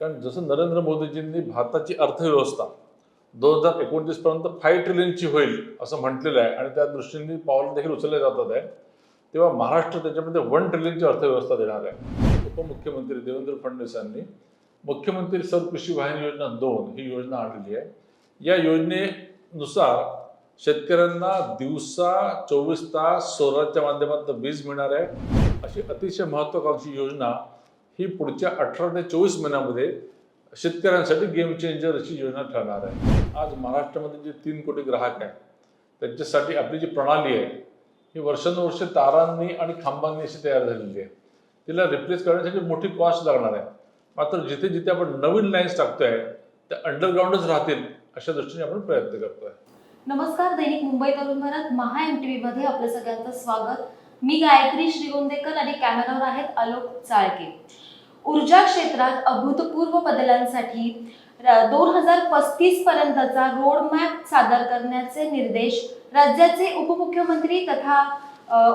कारण जसं नरेंद्र मोदीजींनी भारताची अर्थव्यवस्था दोन हजार एकोणतीसपर्यंत फाय ट्रिलियनची होईल असं म्हटलेलं आहे आणि त्या दृष्टीने पावलं देखील उचलले जातात आहे. तेव्हा महाराष्ट्र त्याच्यामध्ये वन ट्रिलियनची अर्थव्यवस्था देणार आहे. उपमुख्यमंत्री देवेंद्र फडणवीस यांनी मुख्यमंत्री सौर कृषी वाहिनी योजना दोन ही योजना आणलेली आहे. या योजनेनुसार शेतकऱ्यांना दिवसा चोवीस तास सौराच्या माध्यमातून वीज मिळणार आहे. अशी अतिशय महत्त्वाकांक्षी योजना ही पुढच्या अठरा ते चोवीस महिन्यामध्ये शेतकऱ्यांसाठी गेम चेंजर अशी योजना ठरणार आहे. आज महाराष्ट्रामध्ये जे तीन कोटी ग्राहक आहेत त्यांच्यासाठी आपली जी प्रणाली आहे ही वर्षानुवर्षे तारांनी आणि खांबांनी अशी तयार झालेली आहे. तिला रिप्लेस करण्यासाठी मोठी कॉस्ट लागणार आहे. मात्र जिथे जिथे आपण नवीन लाईन्स टाकतोय त्या अंडरग्राऊंडच राहतील अशा दृष्टीने आपण प्रयत्न करतोय. नमस्कार दैनिक मुंबई तरुण भारत महा एम टी मध्ये आपलं सगळ्यांचं स्वागत. मी गायत्री श्रीगोंदेकर आणि कॅमेरावर आहेत आलोक चाळके. ऊर्जा क्षेत्रात अभूतपूर्व बदलांसाठी दोन हजार पस्तीस पर्यंतचा रोड मॅप सादर करण्याचे निर्देश राज्याचे उपमुख्यमंत्री तथा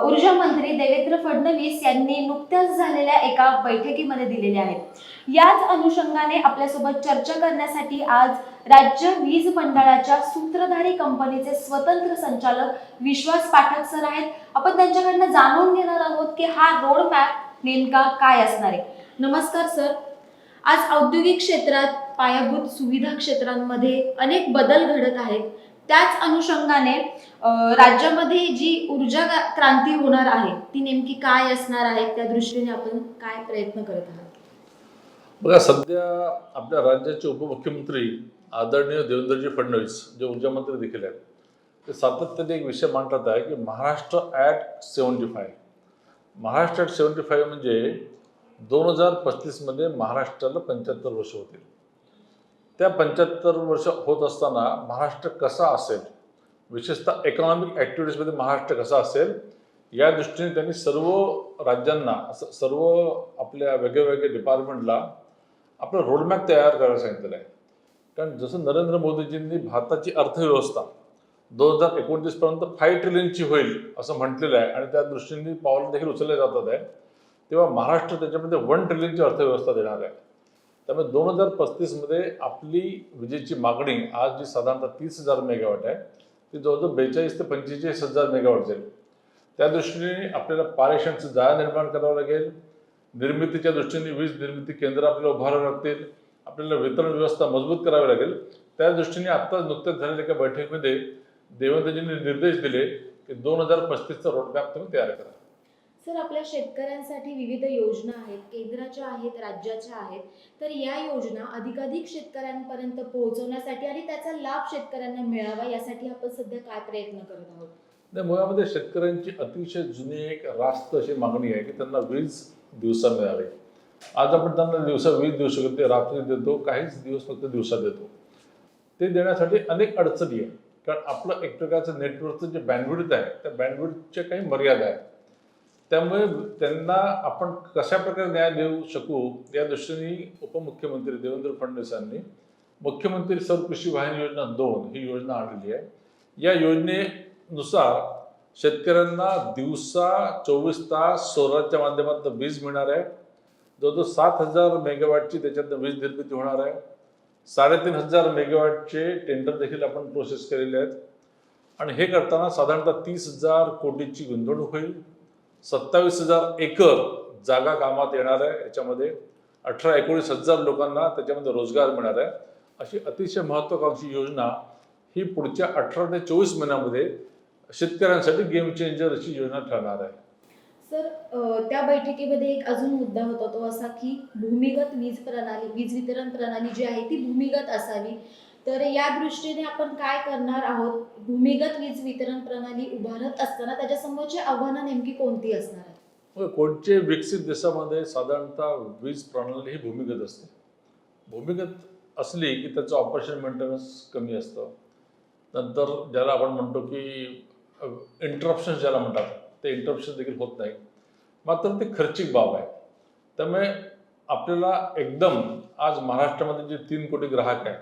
ऊर्जा मंत्री देवेंद्र फडणवीस यांनी नुकत्याच झालेल्या एका बैठकीमध्ये दिलेले आहेत. याच अनुषंगाने आपल्यासोबत चर्चा करण्यासाठी आज राज्य वीज मंडळाच्या सूत्रधारी कंपनीचे स्वतंत्र संचालक विश्वास पाठक सर आहेत. आपण त्यांच्याकडनं जाणून घेणार आहोत की हा रोड मॅप नेमका काय असणार आहे. नमस्कार सर. आज औद्योगिक क्षेत्रात पायाभूत सुविधा क्षेत्रांमध्ये अनेक बदल घडत आहेत. त्याच अनुषंगाने राज्यामध्ये जी ऊर्जा क्रांती होणार आहे ती नेमकी काय असणार आहे? त्या दृष्टीने आपण काय प्रयत्न करत आहात? बघा सध्या आपल्या राज्याचे उपमुख्यमंत्री आदरणीय देवेंद्रजी फडणवीस जे ऊर्जा मंत्री देखील आहेत ते सातत्याने एक विषय मांडतात आहे की Maharashtra at seventy five Maharashtra at seventy five म्हणजे दोन हजार पस्तीसमध्ये महाराष्ट्राला पंच्याहत्तर वर्ष होतील. त्या पंच्याहत्तर वर्ष होत असताना महाराष्ट्र कसा असेल विशेषतः इकॉनॉमिक ॲक्टिव्हिटीजमध्ये महाराष्ट्र कसा असेल या दृष्टीने त्यांनी सर्व राज्यांना असं सर्व आपल्या वेगळ्या डिपार्टमेंटला आपलं रोडमॅप तयार करायला सांगितलेलं आहे. कारण जसं नरेंद्र मोदीजींनी भारताची अर्थव्यवस्था दोन हजार एकोणतीसपर्यंत फाईव्ह ट्रिलियनची होईल असं म्हटलेलं आहे आणि त्या दृष्टीने पावलं देखील उचलले जातात आहे. तेव्हा महाराष्ट्र त्याच्यामध्ये वन ट्रिलियनची अर्थव्यवस्था देणार आहे. त्यामुळे दोन हजार पस्तीसमध्ये आपली विजेची मागणी आज जी साधारणतः तीस हजार मेगावॅट आहे ती जवळजवळ बेचाळीस ते पंचेचाळीस हजार मेगावॅट जाईल. त्या दृष्टीने आपल्याला पारेषणचं जाळं निर्माण करावं लागेल. निर्मितीच्या दृष्टीने वीज निर्मिती केंद्र आपल्याला उभारावं लागतील. आपल्याला वितरण व्यवस्था मजबूत करावी लागेल. त्या दृष्टीने आत्ताच नुकत्याच झालेल्या एका बैठकीमध्ये देवेंद्रजींनी निर्देश दिले की दोन हजार पस्तीसचा रोडमॅप तुम्ही तयार करा. सर आपल्या शेतकऱ्यांसाठी विविध योजना आहेत केंद्राच्या आहेत राज्याच्या आहेत. तर या योजना अधिकाधिक शेतकऱ्यांपर्यंत पोहोचवण्यासाठी आणि त्याचा लाभ शेतकऱ्यांना मिळावा यासाठी आपण सध्या काय प्रयत्न करत आहोत? नाही मुळामध्ये शेतकऱ्यांची अतिशय जुनी एक रास्त अशी मागणी आहे की त्यांना वीज दिवसा मिळावी. आज आपण त्यांना दिवसा वीज देऊ शकतो ते रात्री देतो काहीच दिवस फक्त दिवसा देतो. ते देण्यासाठी अनेक अडचणी आहे कारण आपलं एक प्रकारचं नेटवर्कचं जे बँडविड्थ आहे त्या बँडविड्थच्या काही मर्यादा आहेत. त्यामुळे त्यांना आपण कशा प्रकारे न्याय देऊ शकू या दृष्टीने उपमुख्यमंत्री देवेंद्र फडणवीसांनी मुख्यमंत्री सर्व कृषी वाहन योजना दोन ही योजना आणलेली आहे. या योजनेनुसार शेतकऱ्यांना दिवसा चोवीस तास सोलारच्या माध्यमातून वीज मिळणार आहे. जवळजवळ सात हजार मेगावॅटची त्याच्यातनं वीज निर्मिती होणार आहे. साडेतीन हजार मेगावॅटचे टेंडर देखील आपण प्रोसेस केलेले आहेत. आणि हे करताना साधारणतः तीस हजार कोटीची गुंतवणूक होईल. सत्तावीस हजार एकर जागा कामात येणार आहे. याच्यामध्ये अठरा एकोणीस हजार लोकांना त्याच्यामध्ये रोजगार मिळणार आहे. अशी अतिशय महत्त्वाकांक्षी योजना ही पुढच्या अठरा ते चोवीस महिन्यामध्ये शेतकऱ्यांसाठी गेम चेंजर अशी योजना ठरणार आहे. सर त्या बैठकीमध्ये एक अजून मुद्दा होता तो असा की भूमिगत वीज प्रणाली वीज वितरण प्रणाली जी आहे ती भूमिगत असावी. तर या दृष्टीने आपण काय करणार आहोत? भूमिगत वीज वितरण प्रणाली उभारत असताना त्याच्यासमोरची आव्हानं नेमकी कोणती असणार आहेत? कोणते विकसित देशामध्ये साधारणतः वीज प्रणाली ही भूमिगत असते? भूमिगत असली की त्याचं ऑपरेशन मेंटेनन्स कमी असतं. नंतर ज्याला आपण म्हणतो की इंटरप्शन ज्याला म्हणतात ते इंटरप्शन देखील होत नाही मात्र ते खर्चिक बाब आहे. त्यामुळे आपल्याला एकदम आज महाराष्ट्रामध्ये जे तीन कोटी ग्राहक आहेत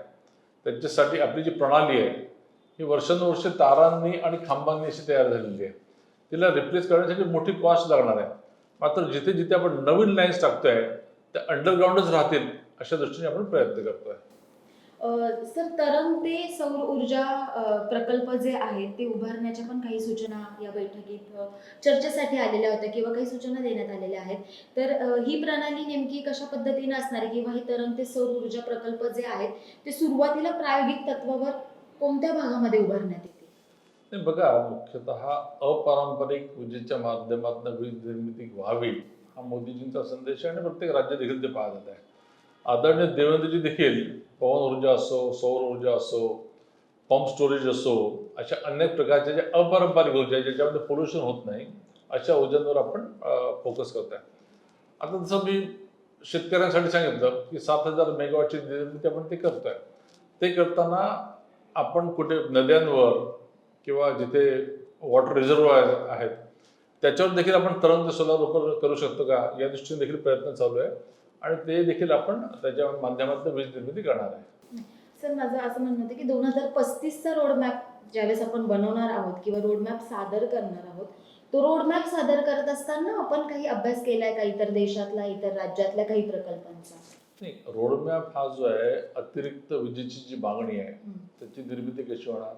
त्यांच्यासाठी आपली जी प्रणाली आहे ही वर्षानुवर्षे तारांनी आणि खांबांनी अशी तयार झालेली आहे. तिला रिप्लेस करण्यासाठी मोठी कॉस्ट लागणार आहे. मात्र जिथे जिथे आपण नवीन लाईन्स टाकतोय त्या अंडरग्राऊंडच राहतील अशा दृष्टीने आपण प्रयत्न करतोय. सर तरंगते सौर ऊर्जा प्रकल्प जे आहेत ते उभारण्याच्या पण काही सूचना या बैठकीत चर्चेसाठी आलेल्या होत्या किंवा काही सूचना देण्यात आलेल्या आहेत. तर ही प्रणाली नेमकी कशा पद्धतीने असणार आहे किंवा हे तरंगते सौर ऊर्जा प्रकल्प जे आहेत ते सुरुवातीला प्रायोगिक तत्वावर कोणत्या भागामध्ये उभारण्यात येतील? बघा मुख्यतः अपारंपरिक ऊर्जेच्या माध्यमातून वीज निर्मिती व्हावी हा मोदीजींचा संदेश आहे आणि प्रत्येक राज्य देखील ते पाहत आहे आदरणीय देवेंद्रजी देखील पवन ऊर्जा असो सौर ऊर्जा असो पंप स्टोरेज असो अशा अनेक प्रकारच्या ज्या अपारंपरिक ऊर्जा आहेत ज्याच्यामध्ये पोल्युशन होत नाही अशा ऊर्जांवर आपण फोकस करत आहे आता जसं मी शेतकऱ्यांसाठी सांगितलं की सात हजार मेगावॉटची निर्मिती आपण ते करतोय. ते करताना आपण कुठे नद्यांवर किंवा जिथे वॉटर रिझर्वॉयर आहेत त्याच्यावर देखील आपण तरंग सोलार करू शकतो का? या दृष्टीने देखील प्रयत्न चालू आहे. आणि ते देखील आपण त्याच्या माध्यमातून वीज निर्मिती करणार आहे. सर माझं असं म्हणणं होतं की दोन हजार पस्तीसचा रोडमॅप ज्यावेळेस आपण बनवणार आहोत किंवा रोडमॅप सादर करणार आहोत तो रोडमॅप सादर करत असताना आपण काही अभ्यास केलाय का इतर देशातला इतर राज्यातल्या काही प्रकल्पांचा? नाही रोडमॅप हा जो आहे अतिरिक्त विजेची जी मागणी आहे. त्याची निर्मिती कशी होणार.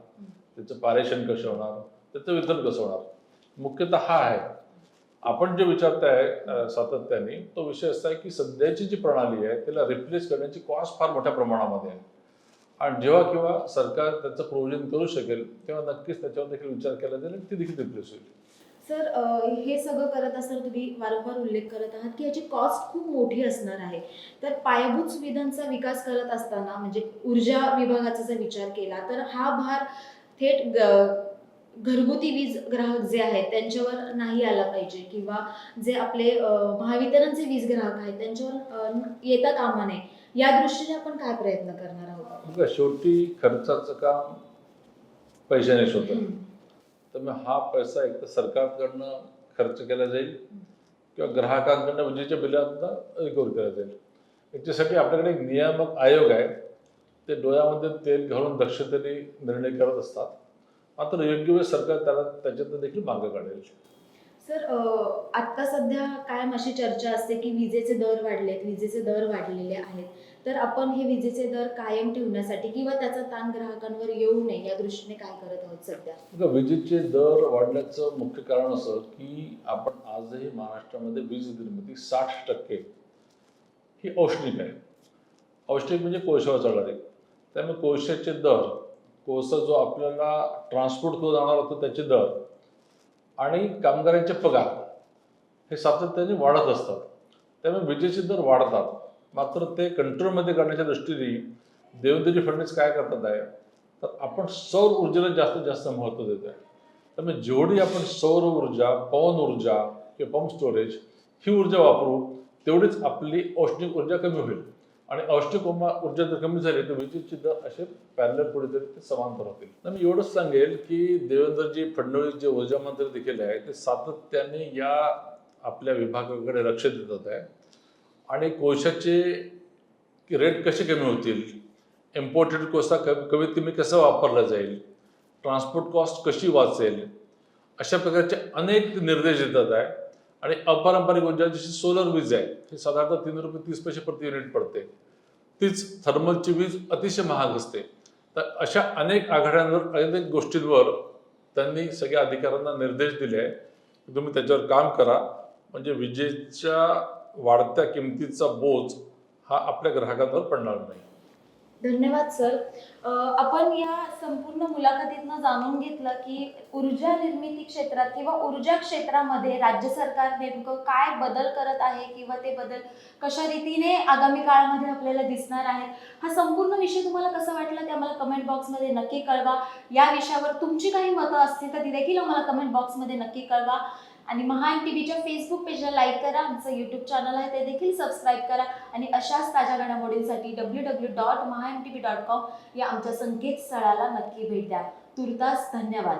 त्याचं पारेषण कसं होणार? त्याचं वितरण कसं होणार? मुख्यतः हा आहे आपण जे विचारताय सातत्याने तो विषय असा आहे की सध्याची जी प्रणाली आहे त्याला रिप्लेस करण्याची कॉस्ट फार मोठ्या प्रमाणामध्ये आहे. आणि जेव्हा किंवा सरकार त्याचं प्रोव्हिजन करू शकेल तेव्हा नक्कीच त्याच्यावर देखील विचार केला जाईल ती देखील रिप्लेस होईल. सर हे सगळं करत असताना तुम्ही वारंवार उल्लेख करत आहात की याची कॉस्ट खूप मोठी असणार आहे. तर पायाभूत सुविधांचा विकास करत असताना म्हणजे ऊर्जा विभागाचा जर विचार केला तर हा भार थेट ग- घरगुती वीज ग्राहक जे आहेत त्यांच्यावर नाही आला पाहिजे किंवा जे आपले महावितरणचे वीज ग्राहक आहेत त्यांच्यावर येता कामा नये. या दृष्टीने आपण काय प्रयत्न करणार आहोत शेवटी खर्चाचं काम पैशानेच होतं. तर मग हा पैसा एक तर सरकारकडनं खर्च केला जाईल किंवा ग्राहकांकडनं विजेच्या बिलांना रिकवर केला जाईल. याच्यासाठी आपल्याकडे एक नियामक आयोग आहे. ते डोळ्यामध्ये तेल घालून दक्षतेने निर्णय करत असतात. मात्र योग्य वेळ सरकार त्याला त्याच्यातनं देखील मार्ग काढेल. सर अ, आत्ता सध्या कायम अशी चर्चा असते की विजेचे दर वाढलेत विजेचे दर वाढलेले आहेत. तर आपण हे विजेचे दर कायम ठेवण्यासाठी किंवा त्याचा ताण ग्राहकांवर येऊ नये या दृष्टीने काय करत आहोत सध्या? विजेचे दर वाढण्याचं मुख्य कारण असं की आपण आजही महाराष्ट्रामध्ये वीज निर्मिती साठ टक्के ही औष्णिक आहे. औष्णिक म्हणजे कोळशावर चालणारे. त्यामुळे कोळशाचे दर कोळसा जो आपल्याला ट्रान्सपोर्ट करून जाणार होतो त्याचे दर आणि कामगारांचे पगार हे सातत्याने वाढत असतात. त्यामुळे विजेचे दर वाढतात. मात्र ते कंट्रोलमध्ये करण्याच्या दृष्टीने देवेंद्रजी फडणवीस काय करतात आहे? तर आपण सौर ऊर्जेला जास्तीत जास्त महत्त्व देत आहे त्यामुळे जेवढी आपण सौर ऊर्जा पवन ऊर्जा किंवा पंप स्टोरेज ही ऊर्जा वापरू तेवढीच आपली औष्णिक ऊर्जा कमी होईल. आणि औष्णिक ऊर्जा जर कमी झाली तर विद्युत दर असे पॅरलर कुठेतरी ते समांतर होतील. तर मी एवढंच सांगेल की देवेंद्रजी फडणवीस जे ऊर्जा मंत्री देखील आहे ते सातत्याने या आपल्या विभागाकडे लक्ष देतात आहे आणि कोळशाचे रेट कसे कमी होतील इम्पोर्टेड कोळसा क कमीत कमी कसा वापरला जाईल ट्रान्सपोर्ट कॉस्ट कशी वाचेल अशा प्रकारचे अनेक निर्देश देतात आहे आणि अपारंपरिक ऊर्जा जशी सोलर वीज आहे ही साधारणतः तीन रुपये तीस पैसे प्रति युनिट पडते. तीच थर्मलची वीज अतिशय महाग असते. तर अशा अनेक आघाड्यांवर अनेक गोष्टींवर त्यांनी सगळ्या अधिकाऱ्यांना निर्देश दिले आहे की तुम्ही त्याच्यावर काम करा. म्हणजे विजेच्या वाढत्या किमतीचा बोज हा आपल्या ग्राहकांवर पडणार नाही. धन्यवाद सर आपण या संपूर्ण मुलाखतीतनं जाणून घेतलं की ऊर्जा निर्मिती क्षेत्रात किंवा ऊर्जा क्षेत्रामध्ये राज्य सरकार नेमकं काय बदल करत आहे किंवा ते बदल कशा रीतीने आगामी काळामध्ये आपल्याला दिसणार आहेत हा संपूर्ण विषय तुम्हाला कसा वाटला ते आम्हाला कमेंट बॉक्समध्ये नक्की कळवा. या विषयावर तुमची काही मतं असतील तर ती देखील आम्हाला कमेंट बॉक्समध्ये नक्की कळवा. आणि महान टी व्हीच्या फेसबुक पेजला लाईक करा. आमचं यूट्यूब चॅनल आहे ते देखील सबस्क्राईब करा. आणि अशाच ताज्या घडामोडींसाठी W W dot Mahaan T V dot com या आमच्या संकेतस्थळाला नक्की भेट द्या. तुर्तास धन्यवाद.